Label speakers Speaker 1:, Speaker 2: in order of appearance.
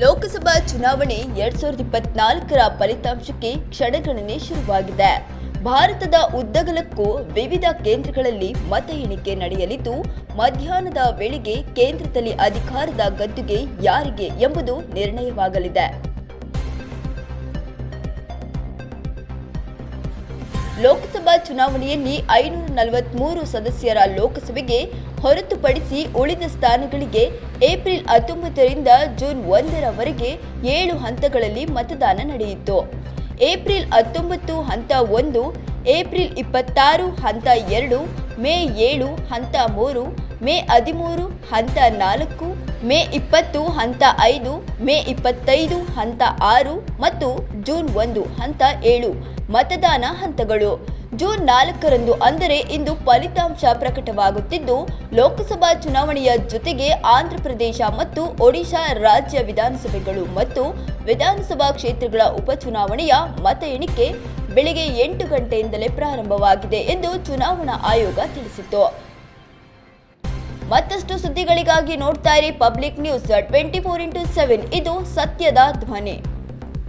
Speaker 1: ಲೋಕಸಭಾ ಚುನಾವಣೆ ಎರಡ್ ಸಾವಿರದ ಇಪ್ಪತ್ನಾಲ್ಕರ ಫಲಿತಾಂಶಕ್ಕೆ ಕ್ಷಣಗಣನೆ ಶುರುವಾಗಿದೆ. ಭಾರತದ ಉದ್ದಗಲಕ್ಕೂ ವಿವಿಧ ಕೇಂದ್ರಗಳಲ್ಲಿ ಮತ ಎಣಿಕೆ ನಡೆಯಲಿದ್ದು, ಮಧ್ಯಾಹ್ನದ ವೇಳೆಗೆ ಕೇಂದ್ರದಲ್ಲಿ ಅಧಿಕಾರದ ಗದ್ದುಗೆ ಯಾರಿಗೆ ಎಂಬುದು ನಿರ್ಣಯವಾಗಲಿದೆ. ಲೋಕಸಭಾ ಚುನಾವಣೆಯಲ್ಲಿ ಐನೂರ ನಲವತ್ಮೂರು ಸದಸ್ಯರ ಲೋಕಸಭೆಗೆ ಹೊರತುಪಡಿಸಿ ಉಳಿದ ಸ್ಥಾನಗಳಿಗೆ ಏಪ್ರಿಲ್ ಹತ್ತೊಂಬತ್ತರಿಂದ ಜೂನ್ ಒಂದರವರೆಗೆ ಏಳು ಹಂತಗಳಲ್ಲಿ ಮತದಾನ ನಡೆಯಿತು. ಏಪ್ರಿಲ್ ಹತ್ತೊಂಬತ್ತು ಹಂತ ಒಂದು, ಏಪ್ರಿಲ್ ಇಪ್ಪತ್ತಾರು ಹಂತ ಎರಡು, ಮೇ ಏಳು ಹಂತ ಮೂರು, ಮೇ ಹದಿಮೂರು ಹಂತ ನಾಲ್ಕು, ಮೇ ಇಪ್ಪತ್ತು ಹಂತ ಐದು, ಮೇ ಇಪ್ಪತ್ತೈದು ಹಂತ ಆರು ಮತ್ತು ಜೂನ್ ಒಂದು ಹಂತ ಏಳು. ಮತದಾನ ಹಂತಗಳು. ಜೂನ್ ನಾಲ್ಕರಂದು ಅಂದರೆ ಇಂದು ಫಲಿತಾಂಶ ಪ್ರಕಟವಾಗುತ್ತಿದ್ದು, ಲೋಕಸಭಾ ಚುನಾವಣೆಯ ಜೊತೆಗೆ ಆಂಧ್ರಪ್ರದೇಶ ಮತ್ತು ಒಡಿಶಾ ರಾಜ್ಯ ವಿಧಾನಸಭೆಗಳು ಮತ್ತು ವಿಧಾನಸಭಾ ಕ್ಷೇತ್ರಗಳ ಉಪಚುನಾವಣೆಯ ಮತ ಎಣಿಕೆ ಬೆಳಿಗ್ಗೆ ಎಂಟು ಗಂಟೆಯಿಂದಲೇ ಪ್ರಾರಂಭವಾಗಿದೆ ಎಂದು ಚುನಾವಣಾ ಆಯೋಗ ತಿಳಿಸಿತು ಮತ್ತಷ್ಟು ಸುದ್ದಿಗಳಿಗಾಗಿ ನೋಡ್ತಾ ಇರಿ public news twenty four into seven. ಇದು ಸತ್ಯದ ಧ್ವನಿ.